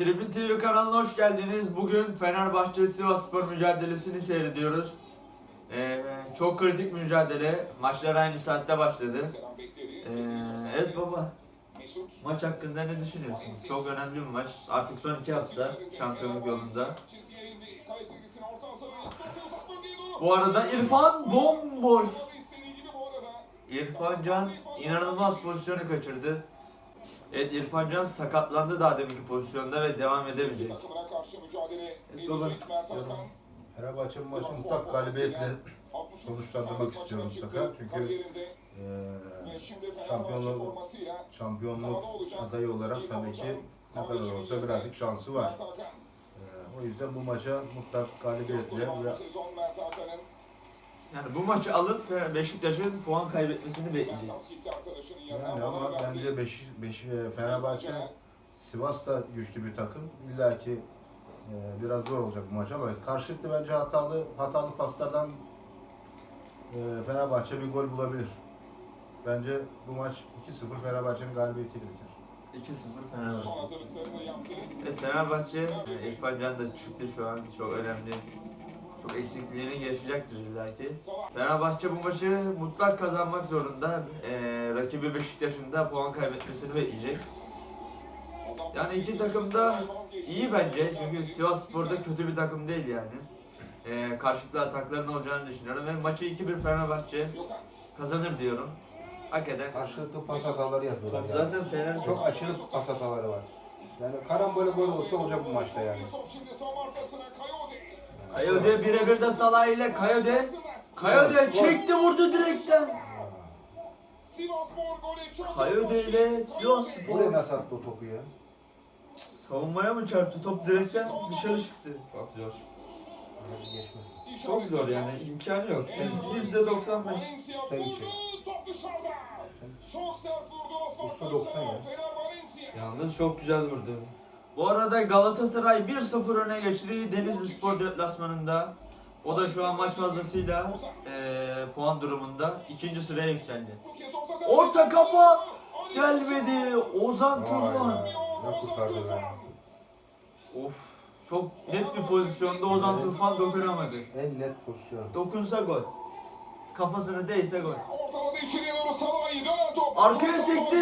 Tribün TV kanalına hoş geldiniz. Bugün Fenerbahçe Sivasspor mücadelesini seyrediyoruz. Ee, çok kritik mücadele. Maçlar aynı saatte başladı. Ee, evet baba, maç hakkında ne düşünüyorsun? Çok önemli bir maç. Artık son iki hafta şampiyonluk yolunda. Bu arada İrfan bomboş. İrfan Can inanılmaz pozisyonu kaçırdı. Evet İrfan Can sakatlandı daha deminki pozisyonda ve devam edemeyecek. Evet, baba. Fenerbahçe bu maçı mutlak galibiyetle sonuçlandırmak istiyorum mutlaka. Çünkü eee şampiyonluk, şampiyonluk adayı olarak tabii ki ne kadar olsa birazcık şansı var. Eee, o yüzden bu maça mutlak galibiyetle ve Yani bu maçı alıp Beşiktaş'ın puan kaybetmesini bekleyeceğiz. yani ama bence Beş, Beş, Fenerbahçe Sivas da güçlü bir takım. İlla ki eee, biraz zor olacak bu maç ama karşılıklı bence hatalı hatalı paslardan eee, Fenerbahçe bir gol bulabilir. Bence bu maç 2-0 Fenerbahçe'nin galibiyetiyle biter. 2-0 Fenerbahçe. Evet Fenerbahçe e, İrfan Can da çıktı şu an. Çok önemli. Çok eksikliğini yaşayacaktır illaki. Fenerbahçe bu maçı mutlak kazanmak zorunda. Ee, rakibi Beşiktaş'ın da puan kaybetmesini bekleyecek. Yani iki takım da iyi bence çünkü Sivas Spor'da kötü bir takım değil yani. Ee, karşılıklı atakların olacağını düşünüyorum ve maçı 2-1 Fenerbahçe kazanır diyorum. Hak eden. Karşılıklı pas hataları yapıyorlar. Yani. Zaten Fener Çok aşırı pas hataları var. Yani karambole gol olsa olacak bu maçta yani. Kayode birebir de Salah ile Kayode. Kayode çekti vurdu direkten. Kayode ile Sivas Buraya Spor. nasıl attı o topu ya? Savunmaya mı çarptı? Top direkten dışarı çıktı. Çok zor. Çok zor yani imkanı yok. Yüzde 95. Tabii şey. Usta 90 ya. Yalnız çok güzel vurdu. Bu arada Galatasaray 1-0 öne geçti Denizli Spor deplasmanında. O da şu an maç fazlasıyla eee, puan durumunda ikinci sıraya yükseldi. Orta kafa gelmedi. Ozan Tufan. Ne kurtardı be. Of çok net bir pozisyonda Ozan Tufan dokunamadı. En net pozisyon. Dokunsa gol. Kafasına değse gol. Ortalada içeriye doğru Salah'ı dönen top. Arkaya sekti.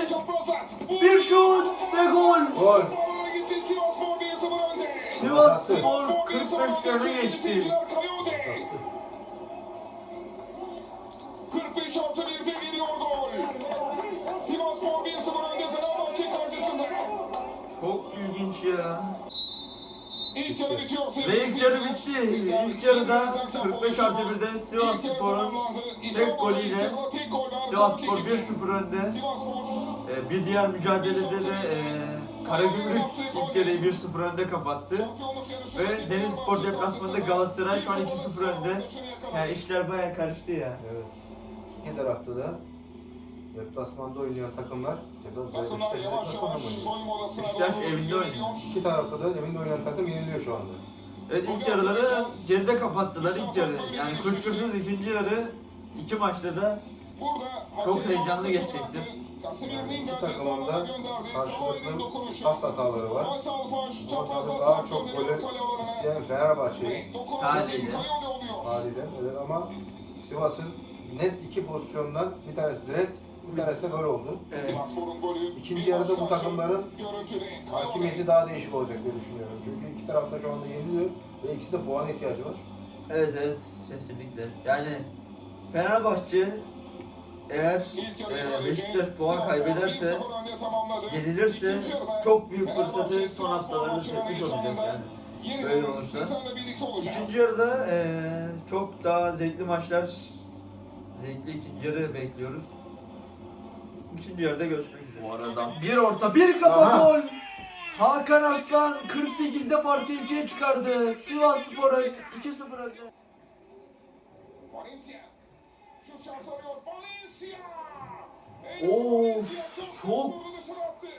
Bir şut ve gol. Gol. Sivas Spor 45 öne geçti. Kayode. 45 artı 1'de geliyor gol. Sivasspor 1-0 önde Fenerbahçe karşısında. Çok ilginç ya. İlk yarı bitiyor. Ve ilk yarı bitti. İlk yarıda Sezon 45 artı 1'de Sivas yarı Spor'un tek golüyle. Sivas Spor İkinci. 1-0 önde. Ee, Bir diğer mücadelede de e, Karagümrük ilk yarıyı 1-0 önde kapattı. Ve Deniz Spor deplasmanında Galatasaray şu an 2-0 önde. Yani işler baya karıştı ya. Evet. İki tarafta da deplasmanda oynayan takımlar ya da Takımlar Beşiktaş yavaş deplasmanda oynuyor? soyunma odasına Beşiktaş doğru evinde oynuyor. İki tarafta da evinde oynayan takım yeniliyor şu anda. Evet ilk yarıları geride kapattılar ilk yarı. Yani kuşkusuz ikinci yarı iki maçta da Burada Çok heyecanlı geçecektir. Kasimir'in İki geldiği takımın da sahaya gönderdi. Salah'ın karşılıklı pas hataları var. Bu maçta daha çok golü isteyen Fenerbahçe'yi haliyle. Evet ama Sivas'ın net iki pozisyondan bir tanesi direkt, bir tanesi de gol oldu. evet. İkinci yarıda bu takımların. Hakimiyeti daha değişik olacak diye düşünüyorum. Çünkü iki tarafta şu anda yeniliyor ve ikisi de puan ihtiyacı var. Evet evet kesinlikle. Yani Fenerbahçe eğer e, Beşiktaş puan kaybederse 1-0 önde tamamladı. yenilirse çok büyük fırsatı son maçının tepmiş olacak yani. Yeniden Öyle olursa. İkinci yarıda e, çok daha zevkli maçlar, zevkli ikinci yarı bekliyoruz. Üçüncü yarıda görüşmek üzere. Bu arada bir orta, bir kafa Aha. gol. Hakan Arslan 48'de farkı ikiye çıkardı. Sivas Spor'a 2-0 önde. Valencia. Valencia çok-.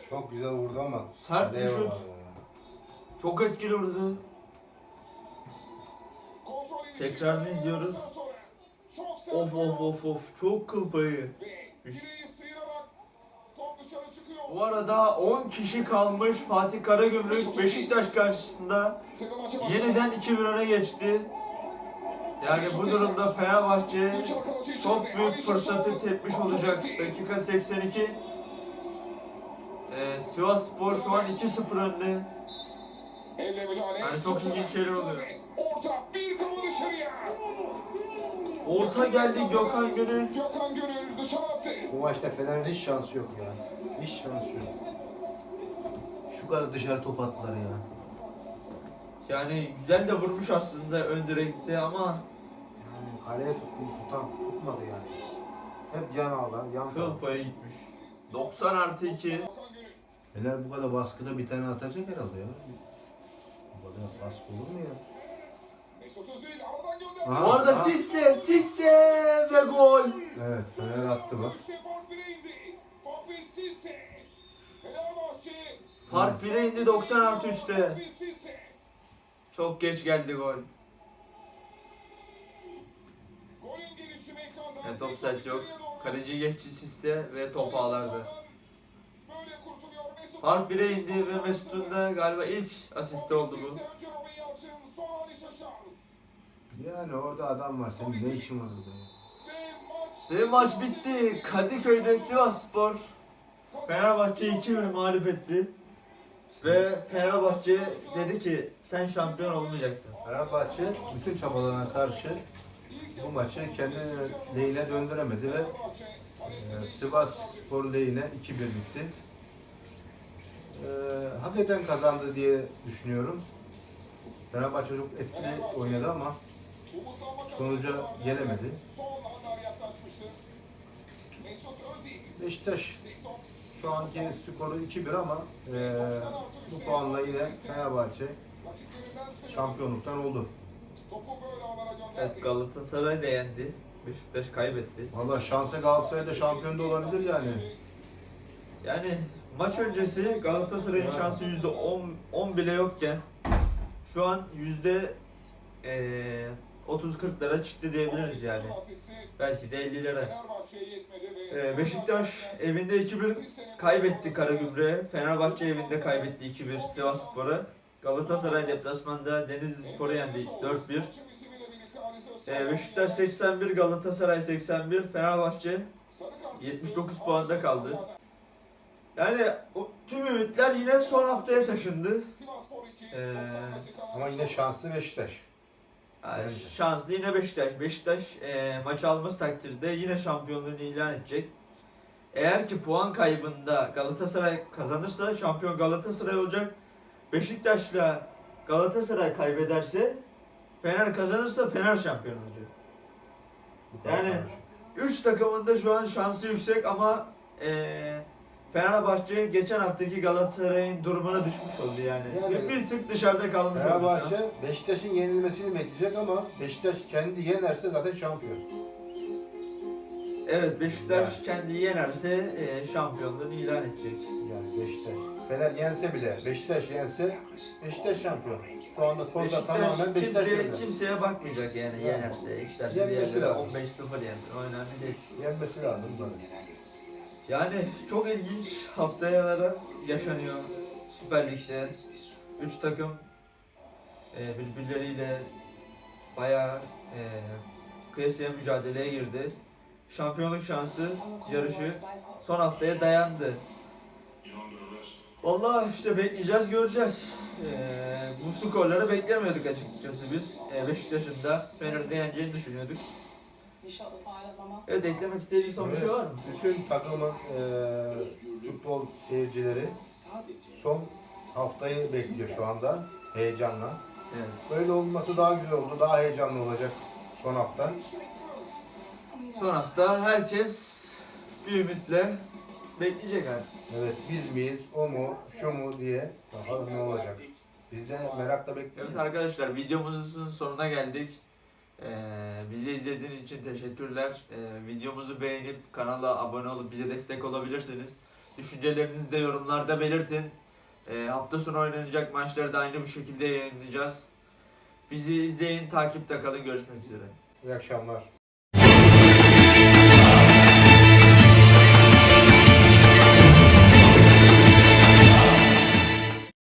Çok güzel vurdu ama. Sert bir şut. Çok etkili vurdu. Tekrarını izliyoruz. Of of of of çok kıl payı. Ve direği sıyırarak top dışarı çıkıyor. Bu arada 10 kişi kalmış Fatih Karagümrük Beşiktaş karşısında yeniden 2-1 öne geçti. Yani bu durumda Fenerbahçe çok büyük fırsatı tepmiş olacak. Dakika 82. Ee, Sivas Spor şu an 2-0 önde. Yani çok ilginç şeyler oluyor. Orta geldi Gökhan Gönül. Gökhan Gönül dışarı attı. Bu maçta Fener'in hiç şansı yok ya. Hiç şansı yok. Şu kadar dışarı top attılar ya. Yani güzel de vurmuş aslında ön direkte ama Yani kaleye tuttu, tutan tutmadı yani. Hep can ağlar, yan kıl taraf. paya gitmiş. 90 artı 2. Gökhan Gönül. Fener bu kadar baskıda bir tane atacak herhalde ya. Bu kadar baskı olur mu ya? Mesut Özil aradan gönderdi. Ha. Bu arada Sisse, Sisse ve gol. Evet, Fener attı bak. Üçte fark bire indi. Fatih Sisse. Fenerbahçe. Fark 1'e indi 90 artı 3'te. Fatih Sisse. Çok geç geldi gol. Evet offside yok. Kaleci geçti Sisse ve top ağlardı. Fark 1'e indi ve Mesut'un da galiba ilk asisti oldu bu. Yani orada adam var, senin ne işin var orada ya? Ve maç... Ve maç bitti. Kadıköy'de Sivas Spor Fenerbahçe 2-1 mağlup etti. Ve Fenerbahçe dedi ki sen şampiyon olmayacaksın. Fenerbahçe bütün çabalarına karşı bu maçı kendi lehine döndüremedi ve e, Sivas Spor lehine 2-1 bitti. E, hak kazandı diye düşünüyorum. Fenerbahçe çok etkili oynadı ama sonuca gelemedi. Beşiktaş şu anki skoru 2-1 ama e, bu puanla yine Fenerbahçe şampiyonluktan oldu. Evet Galatasaray da yendi. Beşiktaş kaybetti. Valla şansa Galatasaray'da şampiyon da olabilir yani. Yani maç öncesi Galatasaray'ın Yani. şansı %10 10 bile yokken şu an yüzde eee 30-40'lara çıktı diyebiliriz yani. Belki de 50'lere. Fenerbahçe'ye yetmedi ve Ee, Beşiktaş evinde 2-1 kaybetti Karagümrük'e. Fenerbahçe evinde kaybetti 2-1 Sivas Spor'a. Galatasaray deplasmanda Denizli Spor'u yendi 4-1. Ee, Beşiktaş 81, Galatasaray 81, Fenerbahçe 79 puanda kaldı. Yani o, tüm ümitler yine son haftaya taşındı. Ee, Ama yine şanslı Beşiktaş. Yani şanslı yine Beşiktaş. Beşiktaş e, maç alması takdirde yine şampiyonluğunu ilan edecek. Eğer ki puan kaybında Galatasaray kazanırsa şampiyon Galatasaray olacak. Beşiktaş'la Galatasaray kaybederse Fener kazanırsa Fener şampiyon olacak. Yani- karışık. Üç takımın da şu an şansı yüksek ama e, Fenerbahçe geçen haftaki Galatasaray'ın durumuna düşmüş oldu yani. Yani- bir tık dışarıda kalmış oldu. Fenerbahçe Beşiktaş'ın yenilmesini bekleyecek ama Beşiktaş kendi yenerse zaten şampiyon. Evet Beşiktaş Yani. kendi yenerse e, şampiyonluğunu ilan edecek. Yani Beşiktaş. Fener yense bile Beşiktaş yense Beşiktaş şampiyon. Şu anda formda tamamen Beşiktaş kimseye, yönde. kimseye bakmayacak yani yenerse. İsterse Yenmesi lazım. 15-0 yensin. O önemli değil. Yenmesi lazım böyle. Yani çok ilginç haftayalara yaşanıyor Süper Lig'de. Üç takım e, birbirleriyle bayağı e, kıyasıya mücadeleye girdi. Şampiyonluk şansı yarışı son haftaya dayandı. Vallahi işte bekleyeceğiz, göreceğiz. Ee, bu skorları beklemiyorduk açıkçası biz. Ee, Beşiktaş'ın da Fener'de yeneceğini düşünüyorduk. Evet, eklemek istediğiniz son bir şey var mı? Bütün takımın eee futbol seyircileri son haftayı bekliyor şu anda heyecanla. Evet. Böyle olması daha güzel oldu, daha heyecanlı olacak son hafta. Son hafta herkes bir ümitle bekleyecek artık. Evet biz miyiz, o mu, şu mu diye bakalım ne olacak. Biz de merakla bekliyoruz. Evet arkadaşlar videomuzun sonuna geldik. Ee, bizi izlediğiniz için teşekkürler. Ee, videomuzu beğenip kanala abone olup bize destek olabilirsiniz. Düşüncelerinizi de yorumlarda belirtin. Ee, hafta sonu oynanacak maçları da aynı bu şekilde yayınlayacağız. Bizi izleyin, takipte kalın. Görüşmek üzere. İyi akşamlar.